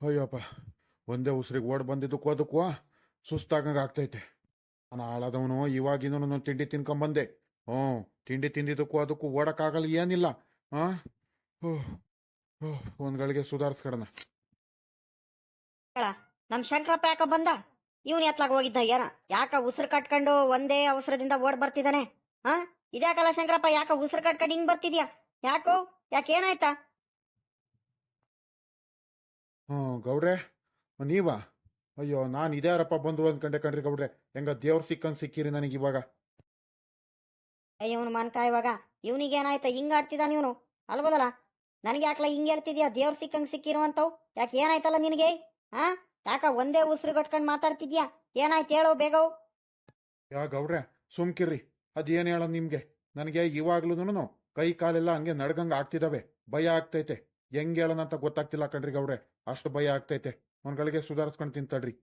ಅಯ್ಯಪ್ಪ, ಒಂದೇ ಉಸಿರಿಗೆ ಓಡ್ ಬಂದಿದ್ದಕ್ಕೂ ಅದಕ್ಕೂ ಸುಸ್ತಾಗಂಗೆ ಆಗ್ತೈತೆ. ನಾನು ಹಾಳಾದವನು ಇವಾಗಿನೂ ನಾನು ತಿಂಡಿ ತಿನ್ಕೊಂಬಂದೆ. ಹ್ಞೂ, ತಿಂಡಿ ತಿಂದಿದ್ದಕ್ಕೂ ಅದಕ್ಕೂ ಓಡಕ್ಕಾಗಲ್ಲ, ಏನಿಲ್ಲ ಹಾಂ ಓಹ್ ಒಂದ್ ಒಂದು ಗಳಿಗೆ ಸುಧಾರಿಸ್ಕಡಣ ನಮ್ ಶಂಕರಪ್ಪ ಯಾಕ ಬಂದ? ಇವನ್ ಎತ್ಲಾಗ ಹೋಗಿದ್ದ ಏನ? ಯಾಕ ಉಸಿರು ಕಟ್ಕೊಂಡು ಒಂದೇ ಅವಸರದಿಂದ ಓಡ್ ಬರ್ತಿದ್ದಾನೆ ಹಾ ಇದ್ಯಾಕಲ್ಲ ಶಂಕರಪ್ಪ, ಯಾಕ ಉಸಿರು ಕಟ್ಕೊಂಡು ಹಿಂಗ್ ಬರ್ತಿದ್ಯಾ? ಯಾಕೋ ಯಾಕೆ ಏನಾಯ್ತಾ ಹ್ಞೂ ಗೌಡ್ರೆ ನೀವಾ? ಅಯ್ಯೋ ನಾನು ಇದ್ಯಾರಪ್ಪ ಬಂದ್ರು ಅಂದ್ಕೊಂಡೆ ಕಣ್ರಿ ಗೌಡ್ರೆ. ಹೆಂಗ ದೇವ್ರು ಸಿಕ್ಕಂಗೆ ಸಿಕ್ಕಿರಿ ನನಗೆ ಇವಾಗ. ಇವನು ಮನ್ಕ ಇವಾಗ. ಇವನಿಗೆ ಏನಾಯ್ತಾ? ಹಿಂಗ ಆಡ್ತಿದ್ದಾನ ಇವನು? ಅಲ್ಬೋದಲ್ಲ? ನನಗೆ ಯಾಕಲ ಹಿಂಗೆ ಹೇಳ್ತಿದ್ಯಾ? ದೇವ್ರು ಸಿಕ್ಕಂಗೆ ಸಿಕ್ಕಿರುವಂತವು? ಯಾಕೆ ಏನಾಯ್ತಲ್ಲ ನಿನಗೆ? ಹಾ ಯಾಕ ಒಂದೇ ಉಸಿರು ಕಟ್ಕೊಂಡು ಮಾತಾಡ್ತಿದ್ಯಾ? ಏನಾಯ್ತು ಹೇಳೋ ಬೇಗವು ಯಾ ಗೌಡ್ರೆ ಸುಮ್ಕಿರ್ರಿ ಅದೇನು ಹೇಳೋದು ನಿಮಗೆ? ನನಗೆ ಇವಾಗ್ಲೂ ಕೈ ಕಾಲೆಲ್ಲ ಹಂಗೆ ನಡ್ಗಂಗೆ ಆಗ್ತಿದಾವೆ. ಭಯ ಆಗ್ತೈತೆ. ಹೆಂಗ್ ಹೇಳೋಣ ಅಂತ ಗೊತ್ತಾಗ್ತಿಲ್ಲ ಕಣ್ರಿ ಗೌಡ್ರೆ. ಅಷ್ಟು ಭಯ ಆಗ್ತೈತೆ. ಒಂದ್ಗಳಿಗೆ ಸುಧಾರಿಸ್ಕೊಂಡು ತಿಂತಡ್ರಿ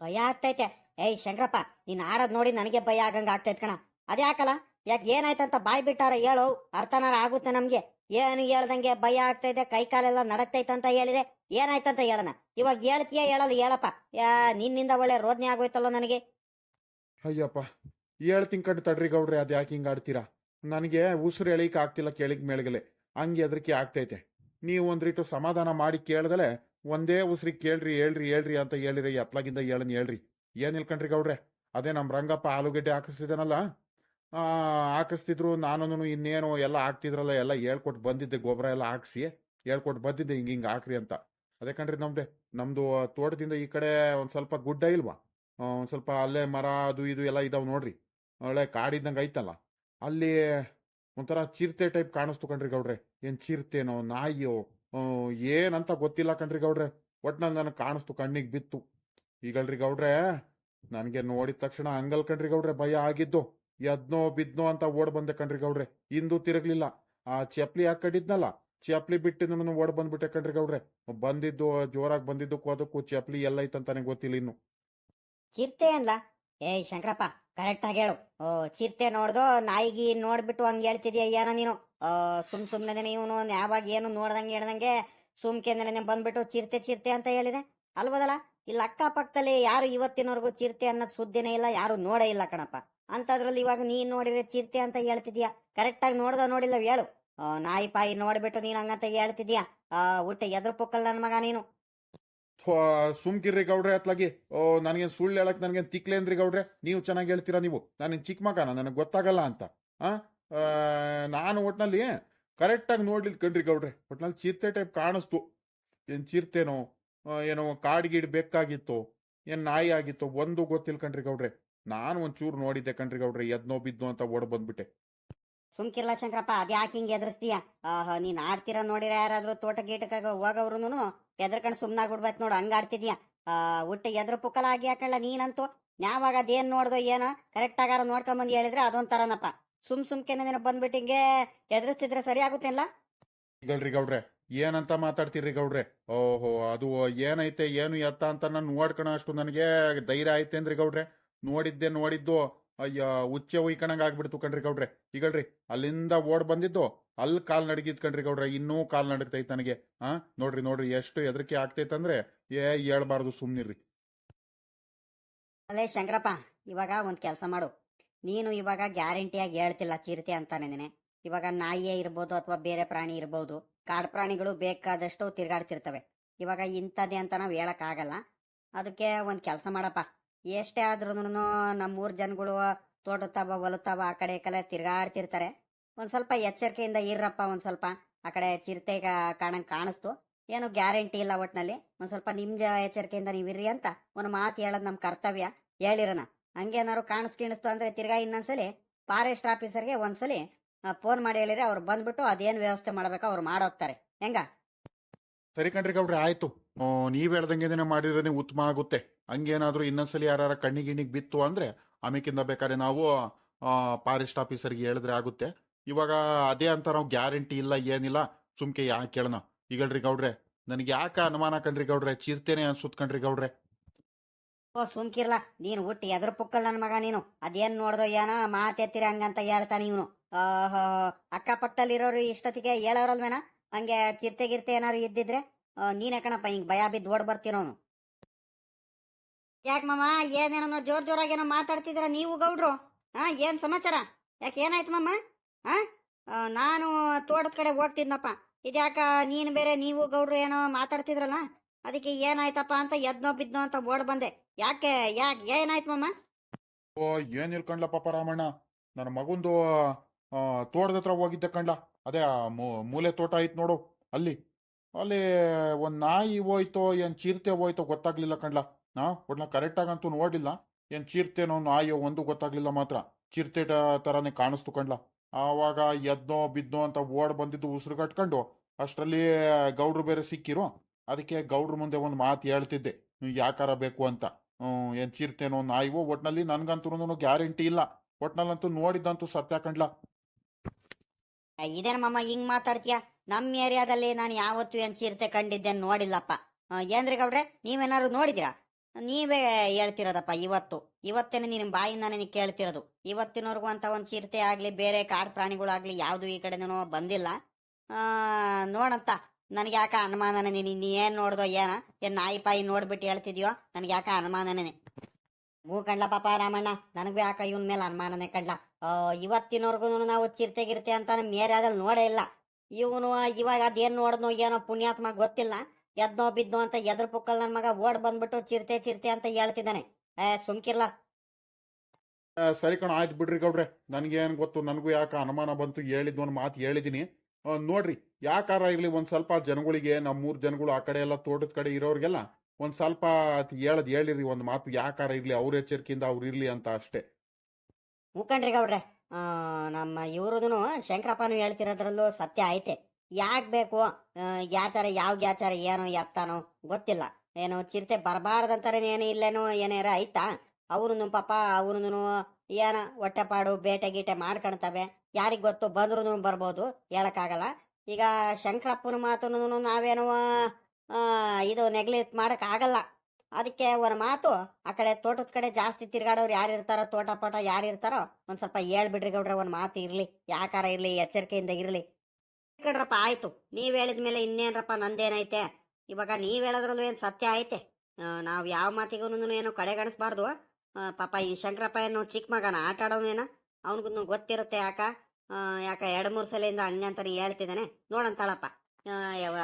ಭಯ ಆಗ್ತೈತೆ. ಏಯ್ ಶಂಕರಪ್ಪ ನೀನ್ ಆಡೋದ್ ನೋಡಿ ನನಗೆ ಭಯ ಆಗಂಗ ಆಗ್ತೈತ್ ಕಣ. ಅದ್ಯಾಕಲ್ಲ ಯಾಕೆ ಏನಾಯ್ತಂತ ಬಾಯ್ ಬಿಟ್ಟಾರ ಹೇಳು. ಅರ್ಥನಾರ ಆಗುತ್ತೆ ನಮ್ಗೆ. ಏನು ಹೇಳ್ದಂಗೆ ಭಯ ಆಗ್ತೈತೆ ಕೈ ಕಾಲೆಲ್ಲ ನಡಕ್ತೈತೆ ಅಂತ ಹೇಳಿದೆ. ಏನಾಯ್ತಂತ ಹೇಳೋಣ? ಇವಾಗ ಹೇಳ್ತೀಯ ಹೇಳಲ್ಲ ಹೇಳಪ್ಪ. ಯಾ ನಿನ್ನಿಂದ ಒಳ್ಳೆ ರೋದನೆ ಆಗೋಯ್ತಲ್ಲ ನನಗೆ? ಅಯ್ಯಪ್ಪ ಹೇಳ್ತೀನಿ ಕಣ್ ತಡ್ರಿ ಗೌಡ್ರೆ ಅದು ಯಾಕೆ ಹಿಂಗೆ ಆಡ್ತೀರಾ? ನನಗೆ ಉಸಿರು ಎಳಿಕ್ ಆಗ್ತಿಲ್ಲ ಕೇಳಿಕ್ ಮೇಳಗಲೆ ಹಂಗೆ ಹೆದರಿಕೆ ಆಗ್ತೈತೆ. ನೀವು ರೀತಿ ಸಮಾಧಾನ ಮಾಡಿ ಕೇಳ್ದಲೆ ಒಂದೇ ಉಸಿರಿ ಕೇಳ್ರಿ, ಹೇಳ್ರಿ ಹೇಳ್ರಿ ಅಂತ ಹೇಳಿರಿ ಎತ್ಲಾಗಿಂದ ಹೇಳನ್ ಹೇಳ್ರಿ. ಏನ್ ಇಲ್ಕಂಡ್ರಿ ಗೌಡ್ರೆ? ಅದೇ ನಮ್ಮ ರಂಗಪ್ಪ ಆಲೂಗಡ್ಡೆ ಹಾಕಿಸ್ತಿದ್ದಾನಲ್ಲ? ಹಾಕಿಸ್ತಿದ್ರು ನಾನು ಇನ್ನೇನು ಎಲ್ಲ ಹಾಕ್ತಿದ್ರಲ್ಲ, ಎಲ್ಲ ಹೇಳ್ಕೊಟ್ಟು ಬಂದಿದ್ದೆ, ಗೊಬ್ಬರ ಎಲ್ಲ ಹಾಕ್ಸಿ ಹೇಳ್ಕೊಟ್ಟು ಬಂದಿದ್ದೆ, ಹಿಂಗೆ ಹಿಂಗೆ ಹಾಕ್ರಿ ಅಂತ. ಅದೇ ಕಣ್ರಿ ನಮ್ದೆ, ನಮ್ದು ತೋಟದಿಂದ ಈ ಕಡೆ ಒಂದು ಸ್ವಲ್ಪ ಗುಡ್ಡ ಇಲ್ವಾ? ಒಂದ್ ಸ್ವಲ್ಪ ಅಲ್ಲೇ ಮರ, ಅದು ಇದು ಎಲ್ಲ ಇದಾವ್ ನೋಡ್ರಿ. ಒಳ್ಳೆ ಕಾಡಿದ್ದಂಗೆ ಐತಲ್ಲ? ಅಲ್ಲಿ ಒಂಥರ ಚಿರತೆ ಟೈಪ್ ಕಾಣಿಸ್ತು ಕಣ್ರಿ ಗೌಡ್ರೆ. ಏನ್ ಚಿರ್ತೇನೋ, ನಾಯಿಯೋ ಏನಂತ ಗೊತ್ತಿಲ್ಲ ಕಣ್ರಿ ಗೌಡ್ರೆ. ಒಟ್ನಲ್ಲಿ ನನಗೆ ಕಾಣಿಸ್ತು ಕಣ್ಣಿಗೆ ಬಿತ್ತು. ಈಗಲ್ರಿ ಗೌಡ್ರೆ, ನನಗೆ ನೋಡಿದ ತಕ್ಷಣ ಹಂಗಲ್ ಕಣ್ರಿ ಗೌಡ್ರೆ, ಭಯ ಆಗಿದ್ದು. ಎದ್ನೋ, ಬಿದ್ನೋ ಅಂತ ಓಡ್ ಬಂದೆ ಕಣ್ರಿ ಗೌಡ್ರೆ. ಇಂದು ತಿರುಗ್ಲಿಲ್ಲ. ಆ ಚಪ್ಲಿ ಹಾಕೊಂಡಿದ್ನಲ್ಲ, ಚಪ್ಲಿ ಬಿಟ್ಟು ನನ್ನ ಓಡ್ ಬಂದ್ಬಿಟ್ಟೆ ಕಣ್ರಿ ಗೌಡ್ರೆ. ಬಂದಿದ್ದು, ಜೋರಾಗಿ ಬಂದಿದ್ದಕ್ಕೂ ಅದಕ್ಕೂ ಚಪ್ಲಿ ಎಲ್ಲ ಐತಂತಾನೆ ಗೊತ್ತಿಲ್ಲ ಇನ್ನು. ಚಿರ್ತೆ ಅನ್ಲ ಏಯ್ ಶಂಕರಪ್ಪ ಕರೆಕ್ಟ್ ಆಗಿ ಹೇಳು. ಓ, ಚಿರ್ತೆ ನೋಡ್ದೋ ನಾಯಿಗಿ ನೋಡ್ಬಿಟ್ಟು ಹಂಗೆ ಹೇಳ್ತಿದ್ಯಾ ಏನೋ ನೀನು? ಸುಮ್ ಸುಮ್ನೆ ಇವನು ಯಾವಾಗ ಏನು ನೋಡ್ದಂಗೆ ಹೇಳ್ದಂಗೆ ಸುಮ್ಕೆಂದ್ರೆ ಬಂದ್ಬಿಟ್ಟು ಚಿರ್ತೆ ಚಿರ್ತೆ ಅಂತ ಹೇಳಿದೆ. ಅಲ್ವದಲ್ಲ ಇಲ್ಲಿ ಅಕ್ಕಪಕ್ಕದಲ್ಲಿ ಯಾರು ಇವತ್ತಿನವರೆಗೂ ಚಿರ್ತೆ ಅನ್ನೋದು ಸುದ್ದಿನೇ ಇಲ್ಲ, ಯಾರು ನೋಡೇ ಇಲ್ಲ ಕಣಪ್ಪ. ಅಂತದ್ರಲ್ಲಿ ಇವಾಗ ನೀನ್ ನೋಡಿದ್ರೆ ಚಿರ್ತೆ ಅಂತ ಹೇಳ್ತಿದ್ಯಾ? ಕರೆಕ್ಟ್ ಆಗಿ ನೋಡ್ದೋ ನೋಡಿಲ್ಲ ಹೇಳು. ನಾಯಿ, ಪಾಯಿ ನೋಡ್ಬಿಟ್ಟು ನೀನ್ ಹಂಗಂತ ಹೇಳ್ತಿದ್ಯಾ? ಆ ಊಟ ಎದ್ರ ಪೊಕ್ಕಲ್ ನನ್ ಮಗ ನೀನು. ಥೋ, ಸುಮ್ಕಿರ್ರಿ ಗೌಡ್ರೆ ಅತ್ಲಾಗಿ. ಓ ನನಗೆ ಸುಳ್ಳು ಹೇಳಕ್ ನನಗೆ ತಿಕ್ಲೇನ್ರಿ ಗೌಡ್ರೆ? ನೀವು ಚೆನ್ನಾಗಿ ಹೇಳ್ತೀರಾ ನೀವು? ನಾನು ಚಿಕ್ಕ ಮಗನ ನನಗೆ ಗೊತ್ತಾಗಲ್ಲ ಅಂತ. ಆ? ನಾನು ಒಟ್ನಲ್ಲಿ ಕರೆಕ್ಟಾಗಿ ನೋಡ್ಲಿಲ್ಲ ಕಣ್ರಿ ಗೌಡ್ರೆ. ಒಟ್ನಲ್ಲಿ ಚಿರತೆ ಟೈಪ್ ಕಾಣಿಸ್ತು. ಏನು ಚಿರತೆನೋ ಏನೋ ಕಾಡ್ಗಿಡ್ ಬೇಕಾಗಿತ್ತು ಏನು ನಾಯಿ ಆಗಿತ್ತು ಒಂದು ಗೊತ್ತಿಲ್ಲ ಕಣ್ರಿ ಗೌಡ್ರೆ. ನಾನು ಒಂಚೂರು ನೋಡಿದ್ದೆ ಕಣ್ರಿ ಗೌಡ್ರೆ ಎದ್ನೋ ಬಿದ್ನೋ ಅಂತ ಓಡ್ ಬಂದ್ಬಿಟ್ಟೆ. ಸುಮ್ಕಿರ್ಲ ಶಂಕರಪ್ಪ ಅದ್ಯಾಕೆ ಹಿಂಗೆ ಎದುರಿಸ್ತೀಯ? ಆಹಾ, ನೀನ್ ಆಡ್ತೀರಾ ನೋಡಿರ ಯಾರಾದ್ರೂ ತೋಟ ಗೀಟಕ್ಕಾಗ ಹೋಗವ್ರುನು ಎದ್ರಕಂಡ್ ಸುಮ್ನಾಗ್ಬಿಡ್ಬೇಕು ನೋಡು, ಹಂಗ ಆಡ್ತಿದ್ಯಾ? ಆ ಒಟ್ಟು ಎದ್ರ ಪುಕ್ಕಲ ಆಗಿ ಹಾಕಲ್ಲ ನೀನಂತೂ? ಯಾವಾಗ ಅದೇನ್ ನೋಡ್ದೋ ಏನ ಕರೆಕ್ಟ್ ಆಗಾರ ನೋಡ್ಕೊಂಬಂದ್ ಹೇಳಿದ್ರೆ ಅದೊಂಥರನಪ್ಪ ಸುಮ್ ಸುಮ್ಕೆ ನೀನು ಬಂದ್ಬಿಟ್ಟು ಹಿಂಗೆ ಎದುರಿಸ್ತಿದ್ರೆ ಸರಿ ಆಗುತ್ತೇನಲ್ಲ ಹೇಳ್ರಿ ಗೌಡ್ರೆ, ಏನಂತ ಮಾತಾಡ್ತೀರಿ ಗೌಡ್ರೆ? ಓಹೋ, ಅದು ಏನೈತೆ, ಏನು ಎತ್ತ ಅಂತ ನಾನು ನೋಡ್ಕೊಳ ಅಷ್ಟು ನನಗೆ ಧೈರ್ಯ ಆಯ್ತೇನ್ರಿ ಗೌಡ್ರೆ? ನೋಡಿದ್ದೆ, ನೋಡಿದ್ದು. ಅಯ್ಯ ಉಚ್ಚೆ ಉಯ್ಕಣಂಗ್ ಆಗ್ಬಿಡ್ತು ಕಣ್ರಿ ಗೌಡ್ರೆ. ಈಗಳ್ರಿ, ಅಲ್ಲಿಂದ ಓಡ್ ಬಂದಿದ್ದು, ಅಲ್ಲಿ ಕಾಲ್ ನಡಗಿದ್ ಕಣ್ರಿ ಗೌಡ್ರೆ, ಇನ್ನೂ ಕಾಲ್ ನಡಗ್ತೈತ್ ನನಗೆ. ಹಾ ನೋಡ್ರಿ ನೋಡ್ರಿ, ಎಷ್ಟು ಹೆದರಿಕೆ ಆಗ್ತೈತಂದ್ರೆ ಏ, ಹೇಳ್ಬಾರ್ದು, ಸುಮ್ನಿರ್ರಿ. ಅಲ್ಲೇ ಶಂಕರಪ್ಪ, ಇವಾಗ ಒಂದ್ ಕೆಲಸ ಮಾಡು. ನೀನು ಇವಾಗ ಗ್ಯಾರಂಟಿಯಾಗಿ ಹೇಳ್ತಿಲ್ಲ ಚಿರತೆ ಅಂತಾನೆ ಇವಾಗ ನಾಯಿಯೇ ಇರ್ಬೋದು ಅಥವಾ ಬೇರೆ ಪ್ರಾಣಿ ಇರ್ಬೋದು, ಕಾಡು ಪ್ರಾಣಿಗಳು ಬೇಕಾದಷ್ಟು ತಿರ್ಗಾಡ್ತಿರ್ತವೆ. ಇವಾಗ ಇಂಥದ್ದೇ ಅಂತ ನಾವು ಹೇಳಕ್ಕಾಗಲ್ಲ. ಅದಕ್ಕೆ ಒಂದು ಕೆಲಸ ಮಾಡಪ್ಪ. ಎಷ್ಟೇ ಆದ್ರೂ ನಮ್ಮೂರ್ ಜನಗಳು ತೋಟತಾವ ಹೊಲತಾವ ಆ ಕಡೆ ಈ ಕಡೆ ತಿರ್ಗಾಡ್ತಿರ್ತಾರೆ. ಒಂದ್ ಸ್ವಲ್ಪ ಎಚ್ಚರಿಕೆಯಿಂದ ಇರ್ರಪ್ಪ ಒಂದ್ ಸ್ವಲ್ಪ ಆ ಕಡೆ ಚಿರತೆ ಕಾಣಂಗ್ ಕಾಣಿಸ್ತು. ಏನು ಗ್ಯಾರಂಟಿ ಇಲ್ಲ ಒಟ್ನಲ್ಲಿ. ಒಂದ್ ಸ್ವಲ್ಪ ನಿಮ್ ಎಚ್ಚರಿಕೆಯಿಂದ ನೀವ್ ಇರ್ರಿ ಅಂತ ಒಂದು ಮಾತು ಹೇಳದ್ ನಮ್ ಕರ್ತವ್ಯ. ಹೇಳಿರೋಣ. ಹಂಗೇನಾದ್ರು ಕಾಣಿಸ್ಕಿಣಿಸ್ತು ಅಂದ್ರೆ ತಿರ್ಗಾ ಇನ್ನೊಂದ್ಸಲಿ ಫಾರೆಸ್ಟ್ ಆಫೀಸರ್ಗೆ ಒಂದ್ಸಲಿ ಫೋನ್ ಮಾಡಿ ಹೇಳಿದ್ರೆ ಅವ್ರು ಬಂದ್ಬಿಟ್ಟು ಅದೇನ್ ವ್ಯವಸ್ಥೆ ಮಾಡ್ಬೇಕು ಅವ್ರು ಮಾಡೋಗ್ತಾರೆ ಹೆಂಗ? ಸರಿ ಕಣ್ರಿ ಆಯ್ತು. ನೀವ್ ಹೇಳ್ದಂಗೆ ಮಾಡಿದ್ರೆ ಉತ್ತಮ ಆಗುತ್ತೆ. ಹಂಗೇನಾದ್ರೂ ಇನ್ನೊಂದ್ಸಲಿ ಯಾರ ಕಣ್ಣಿಗೆ ಗಿಣ್ಣಿಗೆ ಬಿತ್ತು ಅಂದ್ರೆ ಆಮೇಕಿಂದ ಬೇಕಾದ್ರೆ ನಾವು ಫಾರೆಸ್ಟ್ ಆಫೀಸರ್ಗೆ ಹೇಳಿದ್ರೆ ಆಗುತ್ತೆ. ಇವಾಗ ಅದೇ ಅಂತ ನಾವು ಗ್ಯಾರಂಟಿ ಇಲ್ಲ, ಏನಿಲ್ಲ, ಸುಮ್ಕೆ ಯಾಕೆ ಕೇಳೋಣ? ಈಗಳ್ರಿ ಗೌಡ್ರೆ, ನನಗೆ ಯಾಕೆ ಅನುಮಾನ ಕಣ್ರಿ ಗೌಡ್ರೆ? ಚೀರ್ತೇನೆ ಅನ್ಸುತ್ ಕಣ್ರಿ ಗೌಡ್ರೆ. ಓ, ಸುಮ್ಕಿರ್ಲ, ನೀನು ಹುಟ್ಟಿ ಎದ್ರ ಪುಕ್ಕಲ್ ನನ್ನ ಮಗ ನೀನು. ಅದೇನ್ ನೋಡ್ದೋ ಏನೋ ಮಾತೆತ್ತಿರ ಹಂಗಂತ ಹೇಳ್ತಾನೆ ಇವನು. ಅಕ್ಕಪಕ್ಕದಲ್ಲಿರೋರು ಇಷ್ಟೊತ್ತಿಗೆ ಹೇಳೋರಲ್ವೇನ? ಹಂಗೆ ಚಿರ್ತೆ ಗಿರ್ತೆ ಏನಾರು ಇದ್ದಿದ್ರೆ? ನೀನೇ ಕಣಪ್ಪ ಹಿಂಗ್ ಭಯ ಬಿದ್ದು ಓಡ್ ಬರ್ತಿರೋನು ಯಾಕೆ ಮಾಮ ಏನೇನೋ ಜೋರ್ ಜೋರಾಗೇನೋ ಮಾತಾಡ್ತಿದ್ದೀರ ನೀವು ಗೌಡ್ರು? ಹಾ ಏನ್ ಸಮಾಚಾರ? ಯಾಕೆ ಏನಾಯ್ತು ಮಾಮ? ನಾನು ತೋಟದ ಕಡೆ ಹೋಗ್ತಿದ್ನಪ್ಪ. ಇದ್ಯಾಕ ನೀನು ಬೇರೆ ನೀವು ಗೌಡ್ರು ಏನೋ ಮಾತಾಡ್ತಿದ್ರಲ್ಲ, ಅದಕ್ಕೆ ಏನಾಯ್ತಪ್ಪ ಅಂತ ಎದ್ನೋ ಬಿದ್ನೋ ಅಂತ ಓಡ್ ಬಂದೆ. ಯಾಕೆ ಯಾಕೆ, ಏನಾಯ್ತು ಮಾಮ? ಓ, ಏನ್ ಇಲ್ಕಂಡ್ಲ ಪಾಪ ರಾಮಣ್ಣ ನನ್ನ ಮಗುಂದು ತೋಟದ ಹತ್ರ ಹೋಗಿದ್ದೆ ಕಂಡ್ಲ ಅದೇ ಮೂಲೆ ತೋಟ ಐತ್ ನೋಡು, ಅಲ್ಲಿ. ಅಲ್ಲಿ ಒಂದ್ ನಾಯಿ ಹೋಯ್ತೋ, ಏನ್ ಚಿರತೆ ಹೋಯ್ತೋ ಗೊತ್ತಾಗ್ಲಿಲ್ಲ ಕಂಡ್ಲ ನಾ ಒಟ್ನ ಕರೆಕ್ಟ್ ಆಗಂತೂ ನೋಡಿಲ್ಲ ಏನ್ ಚೀರ್ತೇನೋ ನಾಯಿಯೋ ಒಂದು ಗೊತ್ತಾಗ್ಲಿಲ್ಲ ಮಾತ್ರ. ಚಿರತೆ ತರಾನೇ ಕಾಣಿಸ್ತು ಕಂಡ್ಲ ಆವಾಗ ಎದ್ದೋ, ಬಿದ್ದೋ ಅಂತ ಓಡ್ ಬಂದಿದ್ದು ಉಸಿರು ಕಟ್ಕೊಂಡು ಅಷ್ಟರಲ್ಲಿ ಗೌಡ್ರು ಬೇರೆ ಸಿಕ್ಕಿರು. ಅದಕ್ಕೆ ಗೌಡ್ರ ಮುಂದೆ ಒಂದು ಮಾತು ಹೇಳ್ತಿದ್ದೆ. ಯಾಕಾರ ಬೇಕು ಅಂತ. ಏನ್ ಚಿರತೆನೋ ನಾಯಿವೋ ಒಟ್ನಲ್ಲಿ ನನ್ಗಂತೂ ಗ್ಯಾರಂಟಿ ಇಲ್ಲ. ಒಟ್ನಲ್ಲಂತೂ ನೋಡಿದ್ದಂತೂ ಸತ್ಯ ಕಂಡ್ಲ ಇದೇನ ಮಮ್ಮ ಹಿಂಗ್ ಮಾತಾಡ್ತೀಯ? ನಮ್ಮ ಏರಿಯಾದಲ್ಲಿ ನಾನು ಯಾವತ್ತೂ ಏನ್ ಚಿರತೆ ಕಂಡಿದ್ದೆ ನೋಡಿಲ್ಲಪ್ಪ. ಏನ್ರಿ ಗೌಡ್ರೆ, ನೀವೇನಾದ್ರು ನೋಡಿದಿರಾ ನೀವೇ ಹೇಳ್ತಿರೋದಪ್ಪ, ಇವತ್ತು. ಇವತ್ತೇನೆ ನಿನ್ ಬಾಯಿಂದಾನೆ ನಿನ್ ಕೇಳ್ತಿರೋದು. ಇವತ್ತಿನವರೆಗೂ ಅಂತ ಒಂದ್ ಚಿರತೆ ಆಗ್ಲಿ, ಬೇರೆ ಕಾಡು ಪ್ರಾಣಿಗಳಾಗ್ಲಿ ಯಾವ್ದು ಈ ಕಡೆನೂ ಬಂದಿಲ್ಲ. ನೋಡಂತ, ನನಗೆ ಯಾಕ ಅನುಮಾನನೇ ನೀನ್ ಏನು ನೋಡ್ದೋ ಏನ, ಏನ್ ನಾಯಿ ಪಾಯಿ ನೋಡ್ಬಿಟ್ಟು ಹೇಳ್ತಿದ್ಯೋ, ನನಗೆ ಯಾಕ ಅನುಮಾನನೇ? ಹೂ ಕಂಡ್ಲ ಪಾಪ ರಾಮಣ್ಣ, ನನಗೂ ಯಾಕ ಇವನ್ ಮೇಲೆ ಅನುಮಾನನೇ ಕಂಡ್ಲ ಇವತ್ತಿನವರೆಗೂ ನಾವು ಚಿರತೆ ಗಿರ್ತೆ ಅಂತ ನಮ್ಮ ಅದಲ್ಲಿ ನೋಡೇ ಇಲ್ಲ. ಇವನು ಇವಾಗ ಅದೇನ್ ನೋಡಿದ್ನೋ ಏನೋ ಪುಣ್ಯಾತ್ಮ ಗೊತ್ತಿಲ್ಲ. ಎದ್ನೋ ಬಿದ್ದೋ ಅಂತ ಎದ್ರ ಪುಕ್ಕಲ್ ನನ್ನ ಮಗ ಓಡ್ ಬಂದ್ಬಿಟ್ಟು ಚಿರತೆ ಚಿರತೆ ಅಂತ ಹೇಳ್ತಿದ್ದಾನೆ. ಏ ಸುಮ್ಕಿರ್ಲ. ಸರಿ ಕಣ ಆಯ್ತು ಬಿಡ್ರಿ ಗೌಡ್ರೆ. ನನ್ಗೇನ್ ಗೊತ್ತು ನನಗೂ ಯಾಕೆ ಅನುಮಾನ ಬಂತು ಹೇಳಿದ್ದು ಒಂದು ಮಾತು ಹೇಳಿದೀನಿ. ಆ, ನೋಡ್ರಿ ಯಾಕಾರ ಇರ್ಲಿ ಒಂದ್ ಸ್ವಲ್ಪ ಜನಗಳಿಗೆ ನಮ್ಮ ಮೂರು ಜನಗಳು ಆ ಕಡೆ ಎಲ್ಲ ತೋಟದ ಕಡೆ ಇರೋರ್ಗೆಲ್ಲ ಒಂದ್ ಸ್ವಲ್ಪ ಹೇಳದ್ ಹೇಳಿರಿ ಒಂದ್ ಮಾತು. ಯಾಕಾರ ಇರ್ಲಿ ಅವ್ರ ಎಚ್ಚರಿಕೆಯಿಂದ ಅವ್ರು ಇರ್ಲಿ ಅಂತ ಅಷ್ಟೇ. ಮುಖಂಡ್ರಿ ಗೌಡ್ರೆ ನಮ್ಮ ಇವ್ರದೂ ಶಂಕರಪ್ಪನು ಹೇಳ್ತಿರೋದ್ರಲ್ಲೂ ಸತ್ಯ ಐತೆ. ಯಾಕೆ ಬೇಕು? ಯಾಚಾರ ಯಾವ ಗ್ಯಾಚಾರ ಏನು ಎತ್ತಾನೋ ಗೊತ್ತಿಲ್ಲ. ಏನು ಚಿರತೆ ಬರಬಾರ್ದಂತಾರೆ ಏನು ಇಲ್ಲೇನೋ ಏನಾರ ಐತಾ? ಅವ್ರನ್ನು ಪಾಪ ಅವ್ರನ್ನು ಏನ ಹೊಟ್ಟೆಪಾಡು ಬೇಟೆ ಗೀಟೆ ಮಾಡ್ಕೊಳ್ತವೆ ಯಾರಿಗೆ ಗೊತ್ತು? ಬಂದ್ರು ಬರ್ಬೋದು, ಹೇಳಕ್ಕಾಗಲ್ಲ. ಈಗ ಶಂಕರಪ್ಪನ ಮಾತನ್ನು ನಾವೇನೋ ಇದು ನೆಗ್ಲೆಕ್ಟ್ ಮಾಡೋಕ್ಕಾಗಲ್ಲ. ಅದಕ್ಕೆ ಒಂದು ಮಾತು, ಆ ಕಡೆ ತೋಟದ ಕಡೆ ಜಾಸ್ತಿ ತಿರ್ಗಾಡೋರು ಯಾರು ಇರ್ತಾರೋ, ತೋಟ ಪೋಟ ಯಾರು ಇರ್ತಾರೋ, ಒಂದ್ ಸ್ವಲ್ಪ ಹೇಳ್ಬಿಡ್ರಿ ಗೌಡ್ರೆ, ಒಂದ್ ಮಾತು ಇರ್ಲಿ, ಯಾಕಾರ ಇರ್ಲಿ, ಎಚ್ಚರಿಕೆಯಿಂದ ಇರ್ಲಿ. ಕಡ್ರಪ್ಪ ಆಯ್ತು. ನೀವ್ ಹೇಳಿದ್ಮೇಲೆ ಇನ್ನೇನ್ರಪ್ಪ, ನಂದೇನೈತೆ? ಇವಾಗ ನೀವ್ ಹೇಳೋದ್ರಲ್ಲೂ ಏನ್ ಸತ್ಯ ಐತೆ? ನಾವು ಯಾವ ಮಾತಿಗೂ ಏನು ಕಡೆಗಣಿಸ್ಬಾರ್ದು. ಪಾಪ ಈ ಶಂಕರಪ್ಪ ಏನು ಚಿಕ್ಕ ಮಗನ, ಆಟ ಆಡೋನೇನ? ಅವನಿಗೂ ಗೊತ್ತಿರುತ್ತೆ ಯಾಕ? ಯಾಕ ಎರಡ್ ಮೂರ್ ಸಲಿಂದ ಹಂಗಂತಾನೆ ಹೇಳ್ತಿದ್ದಾನೆ. ನೋಡಂತಾಳಪ್ಪ.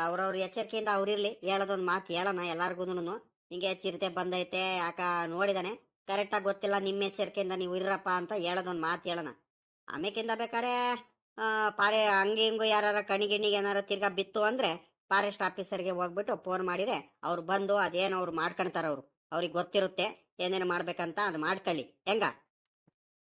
ಅವ್ರವ್ರ ಎಚ್ಚರಿಕೆಯಿಂದ ಅವ್ರಿರ್ಲಿ ಹೇಳೋದೊಂದ್ ಮಾತು ಹೇಳೋಣ ಎಲ್ಲಾರ್ಗೂನು ಹಿಂಗೆ ಚಿರತೆ ಬಂದೈತೆ ಯಾಕ ನೋಡಿದಾನೆ. ಕರೆಕ್ಟಾಗಿ ಗೊತ್ತಿಲ್ಲ ನಿಮ್ಮ ಎಚ್ಚರಿಕೆಯಿಂದ ನೀವು ಇರ್ರಪ್ಪ ಅಂತ ಹೇಳೋದೊಂದು ಮಾತು ಹೇಳೋಣ. ಆಮೇಕಿಂದ ಬೇಕಾರೆ ಪಾರೆ ಹಂಗೆ ಹಿಂಗು ಯಾರ ಕಣಿಗಿಣಿಗೆ ಏನಾರ ತಿರ್ಗಾ ಬಿತ್ತು ಅಂದ್ರೆ ಫಾರೆಸ್ಟ್ ಆಫೀಸರ್ಗೆ ಹೋಗ್ಬಿಟ್ಟು ಫೋನ್ ಮಾಡಿದ್ರೆ ಅವ್ರು ಬಂದು ಅದೇನೋ ಅವ್ರು ಮಾಡ್ಕೊಂತಾರ ಅವ್ರು. ಅವ್ರಿಗೆ ಗೊತ್ತಿರುತ್ತೆ, ಏನೇನು ಮಾಡ್ಬೇಕಂತ ಅದು ಮಾಡ್ಕೊಳ್ಳಿ ಹೆಂಗ?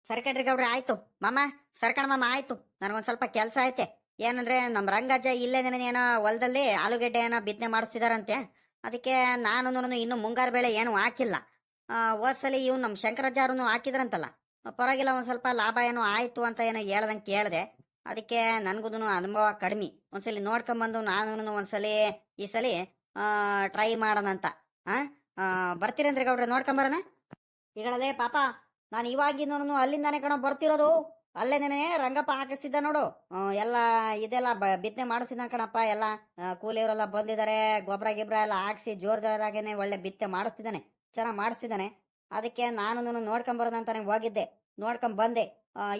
ಸರ್ಕಂಡ್ರಿ ಗೌಡ್ರಿ, ಆಯ್ತು. ಮಾಮ, ಸರ್ಕಣ ಮಾಮ, ಆಯ್ತು. ನನಗೊಂದ್ ಸ್ವಲ್ಪ ಕೆಲಸ ಐತೆ. ಏನಂದ್ರೆ ನಮ್ಮ ರಂಗಜ್ಜ ಇಲ್ಲೇ ಏನೋ ಹೊಲದಲ್ಲಿ ಆಲೂಗಡ್ಡೆ ಏನೋ ಬಿತ್ತನೆ ಮಾಡಿಸ್ತಿದಾರಂತೆ. ಅದಕ್ಕೆ ನಾನು ಇನ್ನು ಮುಂಗಾರು ಬೆಳೆ ಏನು ಹಾಕಿಲ್ಲ. ಹೋದ್ಸಲಿ ಇವ್ನು ನಮ್ಮ ಶಂಕರಾಚಾರ್ಯನು ಹಾಕಿದ್ರಂತಲ್ಲ. ಪರವಾಗಿಲ್ಲ, ಒಂದು ಸ್ವಲ್ಪ ಲಾಭ ಏನೋ ಆಯಿತು ಅಂತ ಏನೋ ಹೇಳ್ದಂಗೆ ಕೇಳಿದೆ. ಅದಕ್ಕೆ ನನಗೂ ಅನುಭವ ಕಡಿಮೆ. ಒಂದ್ಸಲಿ ನೋಡ್ಕೊಂಬಂದು ನಾನು ಒಂದ್ಸಲ ಈ ಸಲಿ ಟ್ರೈ ಮಾಡೋಣ ಅಂತ. ಆ ಬರ್ತೀರೇನ್ರಿ ಗೌಡ್ರೆ, ನೋಡ್ಕೊಂಬರೋಣ? ಈಗಳಲ್ಲೇ ಪಾಪ, ನಾನು ಇವಾಗಿನೂ ಅಲ್ಲಿಂದಾನೆ ಕಣ ಬರ್ತಿರೋದು. ಅಲ್ಲೇನೇ ರಂಗಪ್ಪ ಹಾಕಿಸ್ತಿದ್ದ ನೋಡು. ಎಲ್ಲ ಇದೆಲ್ಲ ಬಿತ್ತನೆ ಮಾಡಿಸಿದ ಕಣಪ್ಪ, ಎಲ್ಲ ಕೂಲಿಯವರೆಲ್ಲ ಬಂದಿದ್ದಾರೆ ಗೊಬ್ಬರ ಗಿಬ್ರ ಎಲ್ಲ ಹಾಕ್ಸಿ ಜೋರ್ ಜೋರಾಗೇನೆ ಒಳ್ಳೆ ಬಿತ್ತನೆ ಮಾಡಿಸ್ತಿದ್ದಾನೆ, ಚೆನ್ನಾಗಿ ಮಾಡಿಸ್ತಿದ್ದಾನೆ. ಅದಕ್ಕೆ ನಾನು ನೋಡ್ಕೊಂಬರೋದಂತಾನೆ ಹೋಗಿದ್ದೆ. ನೋಡ್ಕೊಂಡ್ ಬಂದೆ.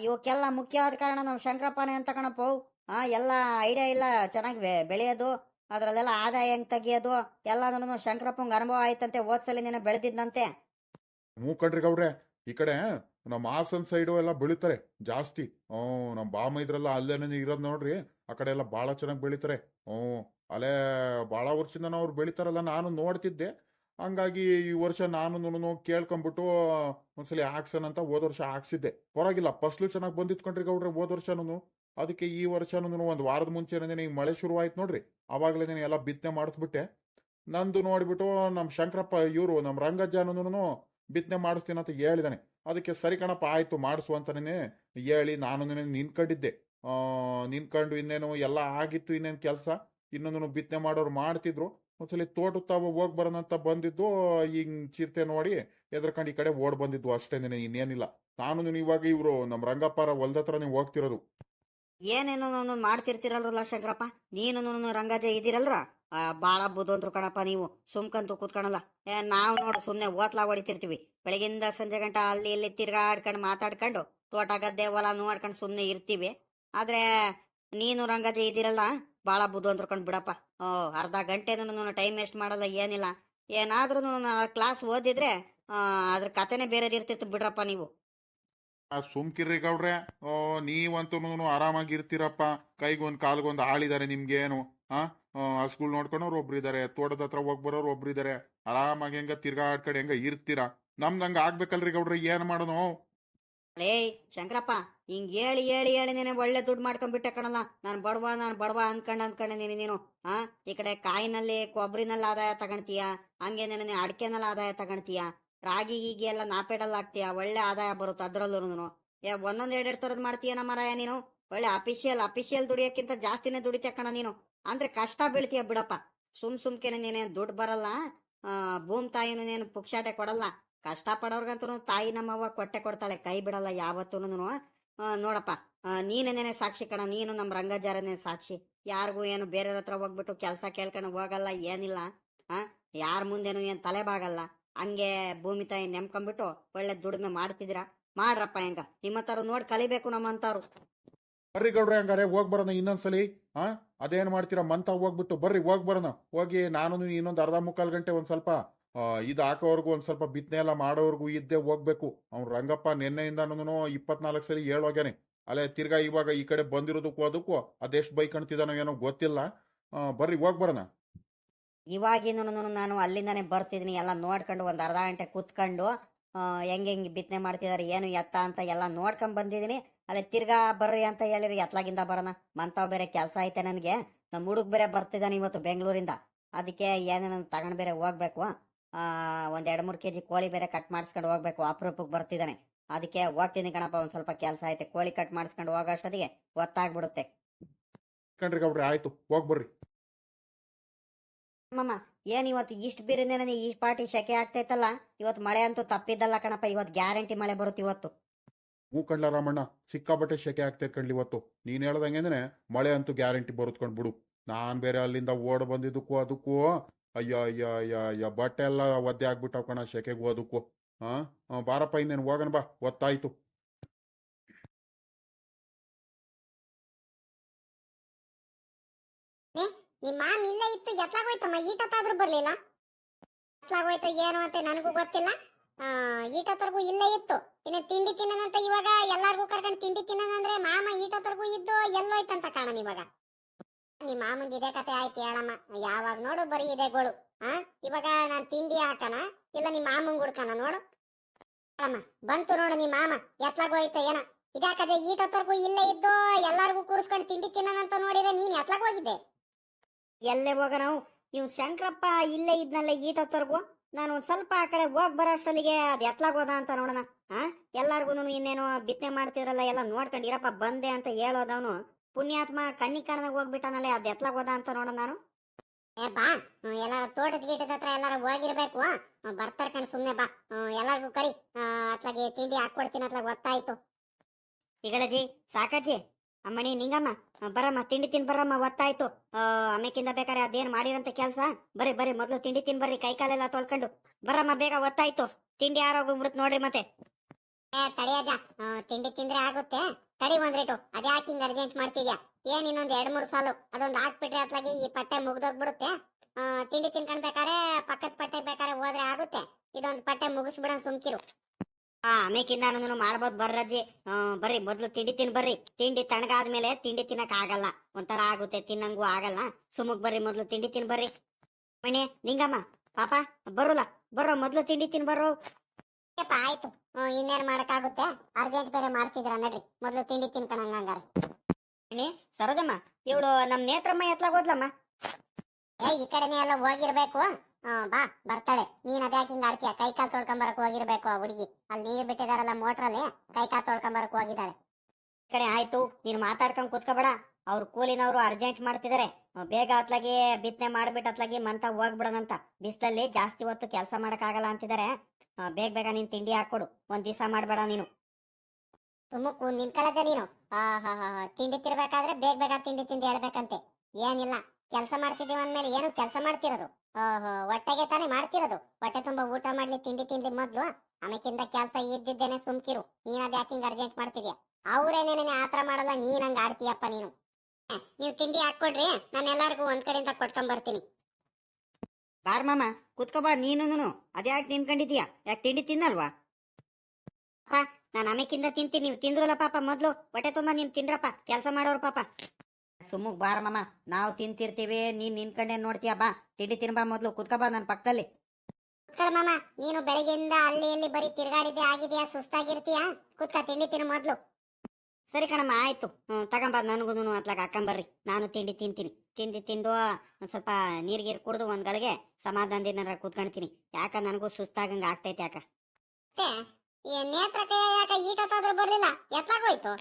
ಇವಕ್ಕೆಲ್ಲ ಮುಖ್ಯವಾದ ಕಾರಣ ನಮ್ಮ ಶಂಕರಪ್ಪನೇ ಅಂತ ಕಣಪ್ಪ ಅವು. ಆ, ಎಲ್ಲ ಐಡಿಯಾ ಇಲ್ಲ ಚೆನ್ನಾಗಿ ಬೆಳೆಯೋದು, ಅದರಲ್ಲೆಲ್ಲ ಆದಾಯ ಹೆಂಗ್ ತೆಗಿಯೋದು ಎಲ್ಲದನ್ನು ಶಂಕರಪ್ಪಂಗೆ ಅನುಭವ ಆಯ್ತಂತೆ ಓದ್ಸಲಿ ನೀನು ಬೆಳೆದಿದ್ದಂತೆ. ಹ್ಞೂ ಗೌಡ್ರೆ, ಈ ಕಡೆ ನಮ್ಮ ಹಾಸನ್ ಸೈಡು ಎಲ್ಲ ಬೆಳಿತಾರೆ, ಜಾಸ್ತಿ. ಹ್ಞೂ ನಮ್ಮ ಬಾಮ ಇದ್ರಲ್ಲ ಅಲ್ಲೇನೇ ಇರೋದು ನೋಡ್ರಿ, ಆ ಕಡೆ ಎಲ್ಲ ಭಾಳ ಚೆನ್ನಾಗಿ ಬೆಳಿತಾರೆ. ಹ್ಞೂ, ಅಲ್ಲೇ ಭಾಳ ವರ್ಷದಿಂದ ಅವ್ರು ಬೆಳಿತಾರಲ್ಲ, ನಾನು ನೋಡ್ತಿದ್ದೆ. ಹಂಗಾಗಿ ಈ ವರ್ಷ ನಾನು ಕೇಳ್ಕೊಂಬಿಟ್ಟು ಒಂದ್ಸಲಿ ಹಾಕ್ಸೋಣ ಅಂತ ಹೋದ ವರ್ಷ ಹಾಕ್ಸಿದ್ದೆ. ಪರವಾಗಿಲ್ಲ, ಫಸ್ಲು ಚೆನ್ನಾಗಿ ಬಂದಿತ್ತು ಗೌಡ್ರಿ ಹೋದ ವರ್ಷನೂ ಅದಕ್ಕೆ ಈ ವರ್ಷನೂ ಒಂದು ವಾರದ ಮುಂಚೆನೇ ಈಗ ಮಳೆ ಶುರುವಾಯ್ತು ನೋಡ್ರಿ, ಅವಾಗಲೇ ಎಲ್ಲ ಬಿತ್ತನೆ ಮಾಡಿಸ್ಬಿಟ್ಟೆ. ನಂದು ನೋಡಿಬಿಟ್ಟು ನಮ್ಮ ಶಂಕರಪ್ಪ ಇವರು ನಮ್ಮ ರಂಗಜ್ಜನೂ ಬಿತ್ತನೆ ಮಾಡಿಸ್ತೀನಿ ಅಂತ ಹೇಳಿದಾನೆ. ಅದಕ್ಕೆ ಸರಿ ಕಣಪ್ಪ ಆಯ್ತು ಮಾಡಿಸು ಅಂತನೇ ಹೇಳಿ ನಾನು ನಿನ್ಕೊಂಡಿದ್ದೆ ಆ, ನಿನ್ಕೊಂಡು ಇನ್ನೇನು ಎಲ್ಲ ಆಗಿತ್ತು ಇನ್ನೇನು ಕೆಲಸ? ಇನ್ನೊಂದು ಬಿತ್ತನೆ ಮಾಡೋರು ಮಾಡ್ತಿದ್ರು. ಒಂದ್ಸಲಿ ತೋಟ ತಾವ ಹೋಗಿ ಬರೋಣ ಅಂತ ಬಂದಿದ್ದು ಹಿಂಗ್ ಚಿರತೆ ನೋಡಿ ಎದ್ರಕಂಡು ಈ ಕಡೆ ಓಡ್ ಬಂದಿದ್ವು ಅಷ್ಟೇನೆ ಇನ್ನೇನಿಲ್ಲ. ನಾನು ಇವಾಗ ಇವರು ನಮ್ಮ ರಂಗಪ್ಪರ ಹೊಲ್ದ ನೀವು ಹೋಗ್ತಿರೋದು. ಏನೇನೋ ಮಾಡ್ತಿರ್ತಿರಲ್ರಲ್ಲ ಶಂಕರಪ್ಪ? ನೀನು ರಂಗಜ ಇದ್ದೀರಲ್ರ? ಆ, ಬಾಳ ಬುದ್ಧಂತ್ರು ಕಣಪ್ಪ ನೀವು. ಸುಮ್ಕಂತೂ ಕೂತ್ಕೊಳಲ್ಲ ಏ ನಾವು ನೋಡು ಸುಮ್ಮನೆ ಓತ್ಲಾ ಹೊಡಿತಿರ್ತೀವಿ. ಬೆಳಗಿಂದ ಸಂಜೆ ಗಂಟ ಅಲ್ಲಿ ಇಲ್ಲಿ ತಿರ್ಗಾಡ್ಕೊಂಡು ಮಾತಾಡ್ಕೊಂಡು ತೋಟ ಗದ್ದೆ ಹೊಲ ನೋಡ್ಕೊಂಡು ಸುಮ್ಮನೆ ಇರ್ತೀವಿ. ಆದ್ರೆ ನೀನು ರಂಗಜ ಇದಿರಲ್ಲ ಭಾಳ ಬುದ್ಧಂತ್ರು ಅಂದ್ರಕೊಂಡು ಬಿಡಪ್ಪ. ಓ ಅರ್ಧ ಗಂಟೆನೂ ಟೈಮ್ ವೇಸ್ಟ್ ಮಾಡಲ್ಲ ಏನಿಲ್ಲ. ಏನಾದ್ರೂ ಕ್ಲಾಸ್ ಓದಿದ್ರೆ ಅದ್ರ ಕತೆನೆ ಬೇರೆದು ಇರ್ತಿತ್ತು ಬಿಡ್ರಪ್ಪ ನೀವು. ಸುಮ್ಕಿರ್ರಿ ಗೌಡ್ರೆ. ಓ ನೀವಂತೂ ಆರಾಮಾಗಿರ್ತೀರಪ್ಪ ಕೈಗೊಂದು ಕಾಲ್ಗೊಂದು ಆಳಿದ್ದಾರೆ ನಿಮ್ಗೇನು ಹಾ ಹಸ್ಗಳು ನೋಡ್ಕೊಳೋರು ಒಬ್ರು ಇದಾರೆ, ತೋಟದ ಹತ್ರ ಹೋಗಿ ಬರೋರು ಒಬ್ರು ಇದಾರೆ. ಆರಾಮಾಗಿ ಹೆಂಗ ತಿರ್ಗಾಡ್ಕಡೆ ಹೆಂಗ ಇರ್ತೀರಾ? ನಮ್ದು ಹಂಗ ಆಗ್ಬೇಕಲ್ರಿ ಗೌಡ್ರೆ, ಏನ್ ಮಾಡೋನು ಲೇ ಶಂಕರಪ್ಪ, ಹಿಂಗ್ ಹೇಳಿ ಹೇಳಿ ಹೇಳಿ ನೀನೆ ಒಳ್ಳೆ ದುಡ್ಡು ಮಾಡ್ಕೊಂಡ್ಬಿಟ್ಟೆ ಕಣಲ್ಲ. ನಾನು ಬಡವ ನಾನು ಬಡವ ಅನ್ಕಂಡ್ ಅನ್ಕೊಂಡೆ ನೀನು ನೀನು, ಆ? ಈ ಕಡೆ ಕಾಯಿನಲ್ಲಿ ಕೊಬ್ಬರಿನಲ್ಲಿ ಆದಾಯ ತಗೊಂತೀಯ ಹಂಗೆ ನೀನು ಅಡಿಕೆನಲ್ಲಿ ಆದಾಯ ತಗೊಂತೀಯ ರಾಗಿ, ಗೀಗಿ ಎಲ್ಲ ನಾಪೇಡಲ್ಲಿ ಹಾಕ್ತೀಯ? ಒಳ್ಳೆ ಆದಾಯ ಬರುತ್ತೆ ಅದ್ರಲ್ಲೂ ಏ, ಒಂದೊಂದ್ ಎರಡ್ ತರದ್ ಮಾಡ್ತೀಯ ಮರಾಯ ನೀನು? ಒಳ್ಳೆ ಅಫಿಷಿಯಲ್ ಅಫಿಷಿಯಲ್ ದುಡಿಯಕ್ಕಿಂತ ಜಾಸ್ತಿನೇ ದುಡಿತೀಯ ಕಣ ನೀನು. ಅಂದ್ರೆ ಕಷ್ಟ ಬೀಳ್ತೀಯ ಬಿಡಪ್ಪ. ಸುಮ್ ಸುಮ್ಕೆನೆ ನೀನೇನು ದುಡ್ಡು ಬರಲ್ಲ. ಭೂಮ್ ತಾಯಿನೂ ನೀನು ಪುಕ್ಷಾಟೆ ಕೊಡಲ್ಲ. ಕಷ್ಟ ಪಡೋರ್ಗಂತೂ ತಾಯಿ ನಮ್ಮವ್ವ ಕೊಟ್ಟೆ ಕೊಡ್ತಾಳೆ. ಕೈ ಬಿಡಲ್ಲ ಯಾವತ್ತೂ ನೋಡಪ್ಪ. ನೀನೇನೇನೆ ಸಾಕ್ಷಿ ಕಣ. ನೀನು ನಮ್ಮ ರಂಗಜಾರನೇ ಸಾಕ್ಷಿ. ಯಾರಿಗೂ ಏನು ಬೇರೆಯವ್ರ ಹತ್ರ ಹೋಗ್ಬಿಟ್ಟು ಕೆಲಸ ಕೇಳ್ಕೊಂಡು ಹೋಗಲ್ಲ, ಏನಿಲ್ಲ. ಆ, ಯಾರ ಮುಂದೇನು ಏನು ತಲೆ ಬಾಗಲ್ಲ. ಹಂಗೆ ಭೂಮಿ ತಾಯಿ ನೆಮ್ಕೊಂಡ್ಬಿಟ್ಟು ಒಳ್ಳೆ ದುಡಿಮೆ ಮಾಡ್ತಿದ್ದೀರಾ? ಮಾಡ್ರಪ್ಪ ಹೆಂಗ. ನಿಮ್ಮತ್ತಾರು ನೋಡಿ ಕಲಿಬೇಕು ನಮ್ಮಂತಾರು ಬರ್ರಿ ಗೌಡ್ರೆ ಹಂಗಾರೆ ಹೋಗಿ ಬರೋಣ ಇನ್ನೊಂದ್ಸಲಿ ಹಾ ಅದೇನು ಮಾಡ್ತೀರಾ? ಮಂತ ಹೋಗ್ಬಿಟ್ಟು ಬರ್ರಿ, ಹೋಗಿ ಬರೋಣ. ಹೋಗಿ ನಾನು ಇನ್ನೊಂದು ಅರ್ಧ ಮುಕ್ಕಾಲು ಗಂಟೆ ಒಂದು ಸ್ವಲ್ಪ ಇದು ಹಾಕೋವರೆಗೂ ಒಂದು ಸ್ವಲ್ಪ ಬಿತ್ತನೆ ಎಲ್ಲ ಮಾಡೋವರೆಗೂ ಇದ್ದೇ ಹೋಗ್ಬೇಕು. ಅವ್ನು ರಂಗಪ್ಪ ನಿನ್ನೆಯಿಂದನೂ ಇಪ್ಪತ್ನಾಲ್ಕು ಸಲ ಹೇಳೋಗ್ಯಾನೆ ಅಲ್ಲೇ ತಿರ್ಗಾ ಇವಾಗ ಈ ಕಡೆ ಬಂದಿರೋದಕ್ಕೂ ಅದಕ್ಕೂ ಅದೆಷ್ಟು ಬೈಕ್ ಕಾಣ್ತಿದಾನೋ ಏನೋ ಗೊತ್ತಿಲ್ಲ. ಬರ್ರಿ, ಹೋಗಿ ಬರೋಣ. ಇವಾಗಿನೂ ನಾನು ಅಲ್ಲಿಂದಾನೆ ಬರ್ತಿದ್ದೀನಿ ಎಲ್ಲ ನೋಡ್ಕೊಂಡು ಒಂದು ಅರ್ಧ ಗಂಟೆ ಕೂತ್ಕೊಂಡು ಹೆಂಗ್ ಹೆಂಗೆ ಬಿತ್ತನೆ ಮಾಡ್ತಿದಾರೆ, ಏನು ಎತ್ತ ಅಂತ ಎಲ್ಲ ನೋಡ್ಕೊಂಡು ಬಂದಿದ್ದೀನಿ ಅಲ್ಲಿ ತಿರ್ಗಾ ಬರ್ರಿ ಅಂತ ಹೇಳಿರಿ ಎತ್ಲಾಗಿಂದ ಬರೋಣ ಮಂತಾವ್ ಬೇರೆ ಕೆಲಸ ಐತೆ ನನಗೆ. ನಮ್ಮ ಹುಡುಗ ಬೇರೆ ಬರ್ತಿದ್ದಾನೆ ಇವತ್ತು ಬೆಂಗಳೂರಿಂದ. ಅದಕ್ಕೆ ಏನೇನು ತಗೊಂಡ್ ಬೇರೆ ಹೋಗ್ಬೇಕು. ಆ, ಒಂದ್ ಎರಡು ಮೂರು ಕೆ ಜಿ ಕೋಳಿ ಬೇರೆ ಕಟ್ ಮಾಡಿಸ್ಕೊಂಡು ಹೋಗ್ಬೇಕು. ಅಪರೂಪಕ್ಕೆ ಬರ್ತಿದ್ದಾನೆ ಅದಕ್ಕೆ ಹೋಗ್ತೀನಿ ಕಣಪ್ಪ ಒಂದು ಸ್ವಲ್ಪ ಕೆಲಸ ಐತೆ. ಕೋಳಿ ಕಟ್ ಮಾಡಿಸ್ಕೊಂಡು ಹೋಗೋ ಅಷ್ಟೊತ್ತಿಗೆ ಗೊತ್ತಾಗ್ಬಿಡುತ್ತೆ. ಕಣ್ರಿ ಗೌಡ್ರೆ ಆಯ್ತು. ಹೋಗ್ ಬರ್ರಿ. ಅಮ್ಮಮ್ಮ ಏನ್ ಇವತ್ತು ಇಷ್ಟು ಬೀರಿಂದ ನನಗೆ ಈ ಪಾರ್ಟಿ ಶೆಕೆ ಆಗ್ತೈತಲ್ಲ? ಇವತ್ತು ಮಳೆ ಅಂತೂ ತಪ್ಪಿದ್ದಲ್ಲ ಕಣಪ್ಪ. ಇವತ್ತು ಗ್ಯಾರಂಟಿ ಮಳೆ ಬರುತ್ತೆ ಇವತ್ತು. ಹೂ ಕಣ್ಲ ರಾಮಣ್ಣ ಸಿಕ್ಕಾಬಟ್ಟೆ ಶೆಕೆ ಆಗ್ತೈತೆ ಕಣ್ಲಿ ಇವತ್ತು. ನೀನ್ ಹೇಳ್ದಂಗೆಂದ್ರೆ ಮಳೆ ಅಂತೂ ಗ್ಯಾರಂಟಿ ಬರುತ್ಕೊಂಡು ಬಿಡು. ನಾನು ಬೇರೆ ಅಲ್ಲಿಂದ ಓಡ್ ಬಂದಿದ್ದಕ್ಕೂ ಅದಕ್ಕೂ, ಅಯ್ಯ ಅಯ್ಯ ಅಯ್ಯ ಅಯ್ಯ, ಬಟ್ಟೆ ಎಲ್ಲ ಒದ್ದೆ ಆಗ್ಬಿಟ್ಟವ್ ಕಣ ಶೆಕೆಗೂ ಅದಕ್ಕೂ. ಹಾಂ ಬಾರಪ್ಪ, ಇನ್ನೇನು ಹೋಗಣ ಬಾ ಒತ್ತಾಯ್ತು ಇತ್ತು ಬರ್ಲಿಲ್ಲ? ಏನು ಅಂತ, ನನಗೂ ಗೊತ್ತಿಲ್ಲ. ಆ, ತರಗೂ ಇಲ್ಲೇ ಇತ್ತು. ಇನ್ನು ತಿಂಡಿ ತಿನ್ನೋಣಂತ ಇವಾಗ ಎಲ್ಲಾರ್ಗೂ ಕರ್ಕೊಂಡು ತಿಂಡಿ ತಿನ್ನೋಣಂದ್ರೆ ಮಾಮ ಈಟತ್ತರ್ಗೂ ಇದ್ದು ಎಲ್ಲೋಯ್ತಂತ ಕಾಣನ್ ಇವಾಗ. ನಿಮ್ಮ ಮಾಮಂದ್ ಇದೇ ಕತೆ ಆಯ್ತು ಹೇಳಮ್ಮ. ಯಾವಾಗ ನೋಡು ಬರೀ ಇದೆ ಗೋಳು. ಆ ಇವಾಗ ನಾನ್ ತಿಂಡಿ ಹಾಕನ ಇಲ್ಲ ನಿಮ್ಮ ಮಾಮಂಗ್ ಹುಡ್ಕನ ನೋಡು. ಅಮ್ಮ ಬಂತು ನೋಡು ನಿಮ್ಮ ಮಾಮ. ಎತ್ಲಾಗೋಯ್ತ ಏನ. ಈಟ ತರಗೂ ಇಲ್ಲೇ ಇದ್ದು ಎಲ್ಲಾರ್ಗೂ ಕೂರಿಸ್ಕೊಂಡು ತಿಂಡಿ ತಿನ್ನೋಣಂತ ನೋಡಿದ್ರೆ ನೀನ್ ಎತ್ಲಾಗೋಗಿದ್ದೆ ಎಲ್ಲೇ ಹೋಗ ನಾವು ಇವ್ ಶಂಕರಪ್ಪ ಇಲ್ಲೇ ಇದ್ನಲ್ಲ ಈಟೊತ್ತರ್ಗು ನಾನು ಒಂದ್ ಸ್ವಲ್ಪ ಆ ಕಡೆ ಹೋಗ್ ಬರೋ ಅಷ್ಟೊತ್ತಿಗೆ ಅದ್ ಎತ್ಲಾಗೋದ ಅಂತ ನೋಡೋಣ. ಹಾ ಎಲ್ಲಾರ್ಗುನು ಇನ್ನೇನು ಬಿತ್ತನೆ ಮಾಡ್ತಿರಲ್ಲ ಎಲ್ಲ ನೋಡ್ಕೊಂಡು ಇರಪ್ಪ ಬಂದೆ ಅಂತ ಹೇಳೋದವನು ಪುಣ್ಯಾತ್ಮ ಕಣ್ಣಿ ಕಾಣದಾಗ ಹೋಗ್ಬಿಟ್ಟನಲ್ಲೇ, ಅದ್ ಎತ್ಲಾಗೋದ ಅಂತ ನೋಡೋಣ ನಾನು. ಏ ಬಾ ಎಲ್ಲ ತೋಟದ ಗೀಟದ ಹತ್ರ ಎಲ್ಲಾರ ಹೋಗಿರ್ಬೇಕು. ಬರ್ತಾರ ಕಣ್ ಸುಮ್ನೆ ಬಾ. ಎಲ್ಲಾರ್ಗು ಕರಿ. ಅತ್ಲಾಗೆ ತಿಂಡಿ ಹಾಕೊಡ್ತೀನಿ ಅತ್ಲಾಗ, ಗೊತ್ತಾಯ್ತು. ಈಗಳಜಿ ಸಾಕಜ್ಜಿ. ಅಮ್ಮಣಿ ನಿಂಗಮ್ಮ ಬರಮ್ಮ ತಿಂಡಿ ತಿನ್ ಬರಮ್ಮ ಒತ್ತಾಯ್ತು ಆಮೇಕಿಂದ ಬೇಕಾರೆ ಅದೇನ್ ಮಾಡಿರಂತ ಕೆಲ್ಸ? ಬರ್ರಿ ಬರ್ರಿ ಮೊದ್ಲು ತಿಂಡಿ ತಿನ್ ಬರ್ರಿ ಕೈ ಕಾಲೆಲ್ಲ ತೊಳ್ಕೊಂಡು. ಬರಮ್ಮ ಬೇಗ ಒತ್ತಾಯ್ತು ತಿಂಡಿ ಆರೋಗ್ಬಿಡ್ತು ನೋಡ್ರಿ ಮತ್ತೆ. ಆ, ತಿಂಡಿ ತಿಂದ್ರೆ ಆಗುತ್ತೆ. ತಡಿ ಒಂದ್ರಿಟು. ಅದ್ಯಾಕೆ ಹಿಂಗ್ ಅರ್ಜೆಂಟ್ ಮಾಡ್ತಿದ್ಯಾ? ಏನ್ ಇನ್ನೊಂದ್ ಎರಡ್ ಮೂರ್ ಸಾಲು. ಅದೊಂದ್ ಹಾಕ್ಬಿಟ್ರೆ ಅದ್ಲಾಗಿ ಈ ಪಟ್ಟೆ ಮುಗ್ದೋಗ್ಬಿಡುತ್ತೆ. ತಿಂಡಿ ತಿನ್ಕೊಂಡ್ ಬೇಕಾರೆ ಪಕ್ಕದ ಪಟ್ಟೆ ಬೇಕಾರೆ ಹೋದ್ರೆ ಆಗುತ್ತೆ. ಇದೊಂದು ಪಟ್ಟೆ ಮುಗಿಸ್ಬಿಡ ಸುಮ್ಕಿರು. ಆ ಆಮೇಕಿಂದ ನಾನು ಮಾಡ್ಬೋದು ಬರ್ರಜ್ಜಿ ಬರ್ರಿ ಮೊದ್ಲು ತಿಂಡಿ ತಿನ್ ಬರ್ರಿ. ತಿಂಡಿ ತಣ್ಣಗಾದ್ಮೇಲೆ ತಿಂಡಿ ತಿನ್ನಕ್ ಆಗಲ್ಲ ಒಂಥರ ಆಗುತ್ತೆ ತಿನ್ನಂಗೂ ಆಗಲ್ಲ. ಸುಮುಗ್ ಬರ್ರಿ ಮೊದ್ಲು ತಿಂಡಿ ತಿನ್ ಬರ್ರಿ. ಮಣಿ ನಿಂಗಮ್ಮ ಪಾಪ ಬರೋಲ್ಲ. ಬರ್ರೋ ಮೊದ್ಲು ತಿಂಡಿ ತಿನ್ ಬರೋ ಆಯ್ತು. ಇನ್ನೇನ್ ಮಾಡಕ್ಕಾಗುತ್ತೆ? ಅರ್ಜೆಂಟ್ ಬೇರೆ ಮಾಡ್ತಿದ್ರ ನಡ್ರಿ. ಮೊದ್ಲು ತಿಂಡಿ ತಿನ್ಕೊಂಡ್ ಹಂಗಾರೆ. ಮಣಿ ಸರೋಜಮ್ಮ ಇವಳು ನಮ್ ನೇತ್ರಮ್ಮ ಎತ್ಲಾಗೋದ್ಲಮ್ಮ ಏ ಈ ಕಡೆನೇ ಎಲ್ಲ ಹೋಗಿರ್ಬೇಕು. ಬಾ, ಬರ್ತಾಳೆ. ನೀನ್ ಅದ್ಯಾಕೆ ಹಿಂಗ ಆಡ್ತೀಯ? ಕೈ ಕಾಲ್ ತೊಳ್ಕೊಂಬರಕ್ ಹೋಗಿರ್ಬೇಕು ಆ ಹುಡುಗಿ. ಅಲ್ಲಿ ನೀರ್ ಬಿಟ್ಟಿದಾರಲ್ಲ ಮೋಟ್ರಲ್ಲಿ, ಕೈ ಕಾಲ್ ತೊಳ್ಕೊಂಬರಕ್ ಹೋಗಿದ್ದಾಳೆ. ಕಡೆ ಆಯ್ತು, ನೀನ್ ಮಾತಾಡ್ಕೊಂಡ್ ಕುತ್ಕೊಬೇಡ. ಅವ್ರು ಕೂಲಿನವರು ಅರ್ಜೆಂಟ್ ಮಾಡ್ತಿದಾರೆ. ಬೇಗ ಅತ್ಲಾಗಿ ಬಿತ್ತನೆ ಮಾಡ್ಬಿಟ್ಟು ಅತ್ಲಾಗಿ ಮಂತ ಹೋಗ್ಬಿಡೋಣಂತ. ಬಿಸ್ಲಲ್ಲಿ ಜಾಸ್ತಿ ಹೊತ್ತು ಕೆಲಸ ಮಾಡಕ್ಕಾಗಲ್ಲ ಅಂತಿದಾರೆ. ಬೇಗ ಬೇಗ ನೀನ್ ತಿಂಡಿ ಹಾಕೊಡು ಒಂದ್ ದಿವಸ ಮಾಡ್ಬೇಡ ನೀನು. ತುಮಕು ನಿನ್ಕಳಜ ನೀನು ಹಾ ಹಾ ಹಾ. ತಿಂಡಿ ತಿರ್ಬೇಕಾದ್ರೆ ಬೇಗ ಬೇಗ ತಿಂಡಿ ತಿಂಡಿ ಹೇಳ್ಬೇಕಂತೆ. ಏನಿಲ್ಲ. ಕೆಲಸ ಮಾಡ್ತಿದೀವಿ ಅಂದ್ಮೇಲೆ ಏನು ಕೆಲಸ ಮಾಡ್ತಿರೋದು? ಹೊಟ್ಟೆಗೆ ತಾನೇ ಮಾಡ್ತಿರೋದು. ಹೊಟ್ಟೆ ತುಂಬಾ ಊಟ ಮಾಡ್ಲಿ, ತಿಂಡಿ ತಿನ್ಲಿ ಮೊದ್ಲು. ಆಮೇಕಿಂದ ಕೆಲಸ ಇದ್ದಿದ್ದೇನೆ ಸುಮ್ಕಿರು. ನೀನ್ ಅದ್ ಯಾಕೆ ಅರ್ಜೆಂಟ್ ಮಾಡ್ತಿದ್ಯಾ? ಅವ್ರೇನೇನೇ ಆತರ ಮಾಡಲ್ಲ, ನೀನ್ ಹಂಗ ಆಡ್ತೀಯಪ್ಪ ನೀನು. ನೀವು ತಿಂಡಿ ಹಾಕೊಡ್ರಿ ನಾನು ಎಲ್ಲಾರ್ಗು ಒಂದ್ ಕಡೆಯಿಂದ ಕೊಟ್ಕೊಂಡ್ ಬರ್ತೀನಿ. ಬಾರ್ ಮಾಮ, ಕುತ್ಕೋ ಬಾ ನೀನು ಅದ್ಯಾಕೆ ನಿನ್ಕೊಂಡಿದ್ಯಾ ಯಾಕೆ ತಿಂಡಿ ತಿನ್ನಲ್ವಾ? ನಾನು ಆಮೇಕಿಂದ ತಿಂತೀನಿ. ನೀವು ತಿಂದ್ರಲ್ಲ ಪಾಪ ಮೊದ್ಲು. ಹೊಟ್ಟೆ ತುಂಬಾ ನೀನ್ ತಿನ್ರಪ್ಪ ಕೆಲಸ ಮಾಡೋರು ಪಾಪ. ಸುಮ್ಮಗ್ ಬಾರ ಮಾಮ. ನಾವು ತಿಂತಿರ್ತೀವಿ ನೀನ್ ನಿನ್ಕಂಡೆ ನೋಡ್ತೀಯ ಬಾ. ತಿಂಡಿ ತಿನ್ಬಾ ಮೊದ್ಲು ಕುತ್ಕೋ ಬಾ ನನ್ನ ಪಕ್ಕದಲ್ಲಿ. ಕುತ್ಕೊಳ್ಳ ಮಾಮ. ನೀನು ಬೆಳಗ್ಗೆಯಿಂದ ಅಲ್ಲಿ ಇಲ್ಲಿ ಬರೀ ತಿರ್ಗಾಡಿದೆ ಆಗಿದ್ಯಾ ಸುಸ್ತಾಗಿರ್ತೀಯ? ಕುತ್ಕ ತಿಂಡಿ ತಿನ್ನು ಮೊದ್ಲು. ಸರಿ ಕಣಮ್ಮ ಆಯ್ತು. ಹ್ಮ್ ತಗೊಂಬ ನನಗೂ ಅತ್ಲಾಗ ಹಾಕೊಂಬರ್ರಿ ನಾನು ತಿಂಡಿ ತಿಂತೀನಿ. ತಿಂಡಿ ತಿಂದು ಒಂದ್ ಸ್ವಲ್ಪ ನೀರ್ ಗೀರ್ ಕುಡ್ದು ಒಂದ್ ಗಳಿಗೆ ಸಮಾಧಾನದಿಂದ ಕೂತ್ಕೊಂತೀನಿ ಯಾಕ ನನಗೂ ಸುಸ್ತಾಗಂಗ ಆಗ್ತೈತೆ ಯಾಕ? ನೇತ್ರಕ್ಕೆ ಯಾಕ ಈಟತ್ತಾದ್ರೂ ಬರ್ಲಿಲ್ಲ. ಎತ್ಲಾಗ ಹೋಯ್ತು.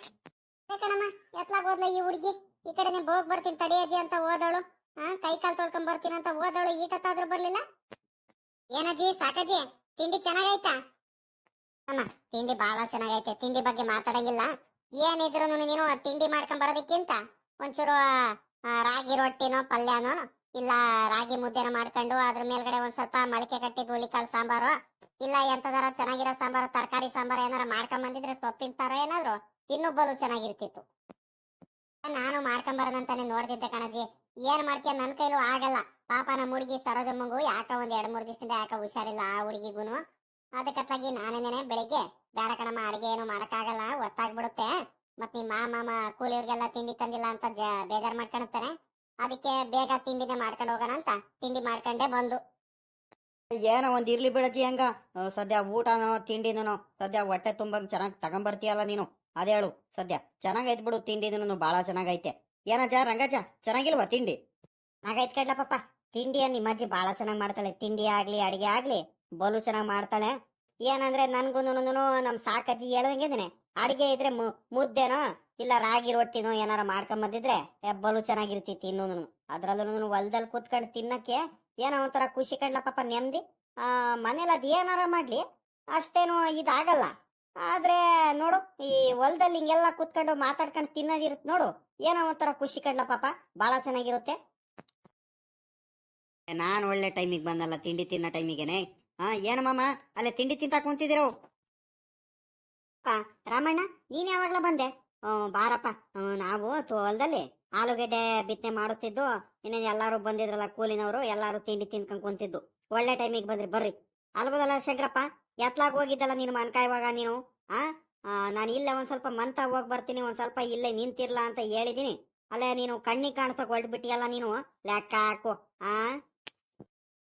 ಕಣಮ್ಮ ಎತ್ಲಾಗೋದ್ಲ ಈ ಹುಡುಗಿ. ಈ ಕಡೆನೆ ಹೋಗ್ ಬರ್ತೀನಿ ತಡಿಯಜ್ಜಿ ಅಂತ ಓದೋಳು ಹಾ ಕೈ ಕಾಲ್ ತೊಳ್ಕೊಂಡ್ ಬರ್ತೀನಿ ಅಂತ ಓದೋಳು ಈಟತ್ತಾದ್ರೂ ಬರ್ಲಿಲ್ಲ? ಏನಜ್ಜಿ, ಸಾಕಜ್ಜಿ, ತಿಂಡಿ ಚೆನ್ನಾಗೈತಾ? ಅಮ್ಮ, ತಿಂಡಿ ಬಹಳ ಚೆನ್ನಾಗೈತೆ, ತಿಂಡಿ ಬಗ್ಗೆ ಮಾತಾಡಂಗಿಲ್ಲ. ಏನಿದ್ರು ನೀನು ತಿಂಡಿ ಮಾಡ್ಕೊಂಡ್ ಬರೋದಕ್ಕಿಂತ? ಒಂಚೂರು ರಾಗಿ ರೊಟ್ಟಿನೋ, ಪಲ್ಯನೋ, ಇಲ್ಲ ರಾಗಿ ಮುದ್ದೆನ ಮಾಡ್ಕೊಂಡು ಅದ್ರ ಮೇಲ್ಗಡೆ ಒಂದ್ ಸ್ವಲ್ಪ ಮೊಳಕೆ ಕಟ್ಟಿದ ಹುಳಿಕಾಳು ಸಾಂಬಾರು, ಇಲ್ಲ ಎಂತದಾರ ಚೆನ್ನಾಗಿರೋ ಸಾಂಬಾರು, ತರಕಾರಿ ಸಾಂಬಾರು ಏನಾರ ಮಾಡ್ಕೊಂಡ್ ಬಂದಿದ್ರೆ ಸೊಪ್ಪಿನ ತರ ಏನಾದ್ರು ಇನ್ನೂ ಬಲು ಚೆನ್ನಾಗಿರ್ತಿತ್ತು. ನಾನು ಮಾಡ್ಕೊಂಡ್ ಬರೋದಂತಾನೆ ನೋಡ್ತಿದ್ದೆ ಕಣಜ್ಜಿ. ಏನ್ ಮಾಡ್ತೀಯ? ನನ್ ಕೈಲೂ ಆಗಲ್ಲ. ಪಾಪ ನಮ್ಮ ಹುಡುಗಿ ಸರೋಜಮ್ಮಂಗು ಯಾಕ ಒಂದ್ ಎರಡ್ ಮೂರ್ ದಿವಸದಿಂದ ಯಾಕ ಹುಷಾರಿಲ್ಲ ಆ ಹುಡುಗಿಗೂನು. ಅದಕ್ಕತ್ತಾಗಿ ನಾನೇನೇನೆ ಬೆಳಿಗ್ಗೆ, ಬೇಡ ಕಣಮ್ಮ, ಅಡಿಗೆ ಏನು ಮಾಡಕ್ಕಾಗಲ್ಲ, ಒತ್ತಾಗ್ಬಿಡುತ್ತೆ. ಮತ್ ನಿಮ್ ಮಾಮ ಕೂಲಿಯವ್ರಿಗೆಲ್ಲ ತಿಂಡಿ ತಂದಿಲ್ಲ ಅಂತ ಬೇಜಾರ್ ಮಾಡ್ಕೊಳ್ತಾನೆ ಅದಕ್ಕೆ ಬೇಗ ತಿಂಡಿನೇ ಮಾಡ್ಕೊಂಡು ಹೋಗೋಣ ಅಂತ ತಿಂಡಿ ಮಾಡ್ಕೊಂಡೆ ಬಂದು. ಏನೋ ಒಂದ್ ಇರ್ಲಿ ಬಿಡಜ್ಜಿ ಹಂಗ. ಸದ್ಯ ಊಟನೋ, ತಿಂಡಿನೋ, ಸದ್ಯ ಹೊಟ್ಟೆ ತುಂಬ ಚೆನ್ನಾಗಿ ತಗೊಂಬರ್ತೀಯಲ್ಲ ನೀನು. ಅದೇ ಹೇಳು, ಸದ್ಯ. ಚೆನ್ನಾಗೈತ್ ಬಿಡು, ತಿಂಡಿ ತಿಂಡಿನೂ ಭಾಳ ಚೆನ್ನಾಗೈತೆ. ಏನಜ್ಜ ರಂಗಜ್ಜ, ಚೆನ್ನಾಗಿಲ್ವಾ ತಿಂಡಿ? ನಾಗೈತ್ ಕಡ್ಲ ಪಾಪ ತಿಂಡಿಯ ನಿಮ್ಮ ಅಜ್ಜಿ ಬಹಳ ಚೆನ್ನಾಗಿ ಮಾಡ್ತಾಳೆ. ತಿಂಡಿ ಆಗ್ಲಿ, ಅಡಿಗೆ ಆಗ್ಲಿ, ಬಲು ಚೆನ್ನಾಗಿ ಮಾಡ್ತಾಳೆ. ಏನಂದ್ರೆ ನನ್ಗೂ ನಮ್ ಸಾಕಜ್ಜಿ ಹೇಳ್ದಂಗಿದ್ದೀನಿ ಅಡಿಗೆ ಇದ್ರೆ ಮುದ್ದೆನೋ, ಇಲ್ಲ ರಾಗಿ ರೊಟ್ಟಿನೋ ಏನಾರ ಮಾಡ್ಕೊಂಬಂದಿದ್ರೆ ಬಲು ಚೆನ್ನಾಗಿರ್ತಿತ್ತು ಇನ್ನೂನು ಅದ್ರಲ್ಲೂ ಹೊಲ್ದಲ್ಲಿ ಕೂತ್ಕೊಂಡು ತಿನ್ನಕ್ಕೆ ಏನೋ ಒಂಥರ ಖುಷಿ ಕಂಡ್ಲಪ್ಪ ನೆಮ್ಮದಿ ಆ, ಮನೇಲಿ ಅದು ಏನಾರ ಮಾಡ್ಲಿ. ಅಷ್ಟೇನು ಇದಾಗಲ್ಲ. ಆದ್ರೆ ನೋಡು, ಈ ಹೊಲದಲ್ಲಿ ಹಿಂಗೆಲ್ಲ ಕೂತ್ಕೊಂಡು ಮಾತಾಡ್ಕೊಂಡು ತಿನ್ನೋದಿರುತ್ತೆ ನೋಡು. ಏನೋ ಒಂಥರ ಖುಷಿ ಕಂಡ್ಲ ಪಾಪ ಬಹಳ ಚೆನ್ನಾಗಿರುತ್ತೆ. ನಾನು ಒಳ್ಳೆ ಟೈಮಿಗೆ ಬಂದಲ್ಲ, ತಿಂಡಿ ತಿನ್ನೋ ಟೈಮಿಗೆನೆ. ಹಾ, ಏನು ಮಾಮ, ಅಲ್ಲೇ ತಿಂಡಿ ತಿಂತ ಕುಂತಿದ್ದೀರೋ? ರಾಮಣ್ಣ, ನೀನ್ ಯಾವಾಗ್ಲ ಬಂದೆ? ಬಾರಪ್ಪ. ನಾವು ಹೊಲದಲ್ಲಿ ಆಲೂಗೆಡ್ಡೆ ಬಿತ್ತನೆ ಮಾಡುತ್ತಿದ್ದು, ಇನ್ನೇನು ಎಲ್ಲಾರು ಬಂದಿದ್ರಲ್ಲ, ಕೂಲಿನವರು ಎಲ್ಲಾರು ತಿಂಡಿ ತಿನ್ಕೊಂಡ್ ಕುಂತಿದ್ದು. ಒಳ್ಳೆ ಟೈಮಿಗೆ ಬಂದ್ರಿ, ಬರ್ರಿ. ಅಲ್ಬೋದಲ್ಲ ಶಂಕರಪ್ಪ ಎತ್ಲಾಗ ಹೋಗಿದ್ದಲ್ಲ ನೀನು ಮನ್ಕಾಯವಾಗ ನೀನು? ಆ? ನಾನು ಇಲ್ಲೇ ಒಂದ್ ಸ್ವಲ್ಪ ಮಂತ ಹೋಗಿ ಬರ್ತೀನಿ ಒಂದ್ ಸ್ವಲ್ಪ ಇಲ್ಲೇ ನಿಂತಿರ್ಲಾ ಅಂತ ಹೇಳಿದೀನಿ. ಅಲ್ಲೇ ನೀನು ಕಣ್ಣಿಗೆ ಕಾಣಿಸಕ್ ಹೊಡ್ಬಿಟ್ಟಿಯಲ್ಲ ನೀನು? ಲೆಕ್ಕ ಹಾಕು ಆ?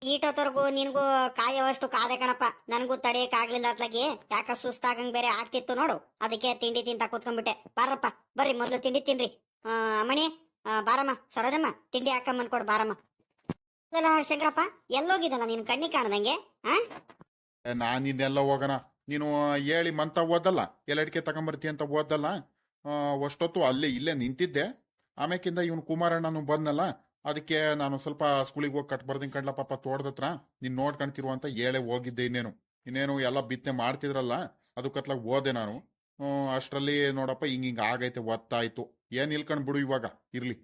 ಈಟೋತರ್ಗು ನಿನ್ಗೂ ಕಾಯೋವಷ್ಟು ಕಾದೆ ಕಣಪ್ಪ. ನನಗೂ ತಡೆಯಕ್ ಆಗ್ಲಿಲ್ಲ ಅತ್ಲಾಗಿ. ಯಾಕ ಸುಸ್ತಾಗಂಗ್ ಬೇರೆ ಆಗ್ತಿತ್ತು ನೋಡು. ಅದಕ್ಕೆ ತಿಂಡಿ ತಿಂತ ಕೂತ್ಕೊಂಡ್ಬಿಟ್ಟೆ. ಬಾರಪ್ಪ ಬರ್ರಿ ಮೊದ್ಲು ತಿಂಡಿ ತಿನ್ರಿ. ಆ, ಅಮ್ಮಣಿ ಬಾರಮ್ಮ ಸರೋಜಮ್ಮ ತಿಂಡಿ ಹಾಕಮ್ಮನ್ ಕೊಡು ಬಾರಮ್ಮ. ಶಂಕರಪ್ಪ ಎಲ್ಲೋಗಿದಲ್ಲ ನೀನ್ ಕಣ್ಣಿ ಕಾಣದಂಗೆ? ನಾನು ಇನ್ನೆಲ್ಲ ಹೋಗೋಣ. ನೀನು ಹೇಳಿ ಮಂತ ಓದಲ್ಲ? ಎಲ್ಲಡಿಕೆ ತಗೊಂಬರ್ತಿ ಅಂತ ಓದಲ್ಲ ಅಷ್ಟೊತ್ತು ಅಲ್ಲೇ ಇಲ್ಲೇ ನಿಂತಿದ್ದೆ. ಆಮೇಕಿಂದ ಇವನು ಕುಮಾರಣ್ಣನು ಬಂದಲ್ಲ ಅದಕ್ಕೆ ನಾನು ಸ್ವಲ್ಪ ಸ್ಕೂಲಿಗೆ ಹೋಗಿ ಕಟ್ ಬರ್ದಿನ ಕಡ್ಲ ಪಾಪ ತೋಡ್ದತ್ರ ನೀನು ನೋಡ್ಕೊಂತಿರು ಅಂತ ಹೇಳೇ ಹೋಗಿದ್ದೆ ಇನ್ನೇನು. ಇನ್ನೇನು ಎಲ್ಲ ಬಿತ್ತನೆ ಮಾಡ್ತಿದ್ರಲ್ಲ? ಅದಕ್ಕತ್ಲಾಗ ಓದೆ ನಾನು. ಅಷ್ಟರಲ್ಲಿ ನೋಡಪ್ಪ ಹಿಂಗ ಹಿಂಗ ಆಗೈತೆ, ಒತ್ತಾಯ್ತು. ಏನ್ ಇಲ್ಕೊಂಡ್ ಬಿಡು ಇವಾಗ. ಇರ್ಲಿ.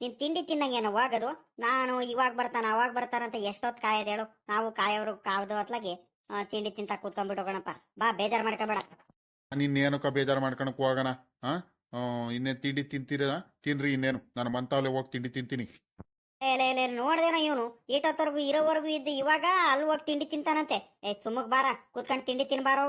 ನೀನ್ ತಿಂಡಿ ತಿನ್ನಂಗೇನೋ ಹೋಗೋದು? ನಾನು ಇವಾಗ ಬರ್ತಾನ ಅವಾಗ ಬರ್ತಾನಂತ ಎಷ್ಟೊತ್ತು ಕಾಯೋದು ಹೇಳು. ನಾವು ಕಾಯೋರು ಕಾವ್ದು ಅತ್ಲಾಗಿ ತಿಂಡಿ ತಿಂತ ಕೂತ್ಕೊಂಡ್ಬಿಟ್ಟೋಗಣಪ್ಪ ಬಾ ಬೇಜಾರ್ ಮಾಡ್ಕೋಬೇಡ. ಇನ್ನೇನಕ್ಕ ಬೇಜಾರ್ ಮಾಡ್ಕೊಳಕ್ ಹೋಗೋಣ ಹಾ ಇನ್ನೇನ್ ತಿಂಡಿ ತಿಂತೀರ? ತಿನ್ರಿ ಇನ್ನೇನು. ನಾನು ಮಂತಾವ್ಲೆ ಹೋಗಿ ತಿಂಡಿ ತಿಂತೀನಿ. ನೋಡ್ದೇನ ಇವನು. ಈಟೊತ್ತವರೆಗೂ ಇರೋವರೆಗೂ ಇದ್ದು ಇವಾಗ ಅಲ್ಲಿ ಹೋಗಿ ತಿಂಡಿ ತಿಂತಾನಂತೆ. ಏ ಸುಮ್ಮಕ್ ಬಾರ. ಕೂತ್ಕೊಂಡು ತಿಂಡಿ ತಿನ್ಬಾರೋ?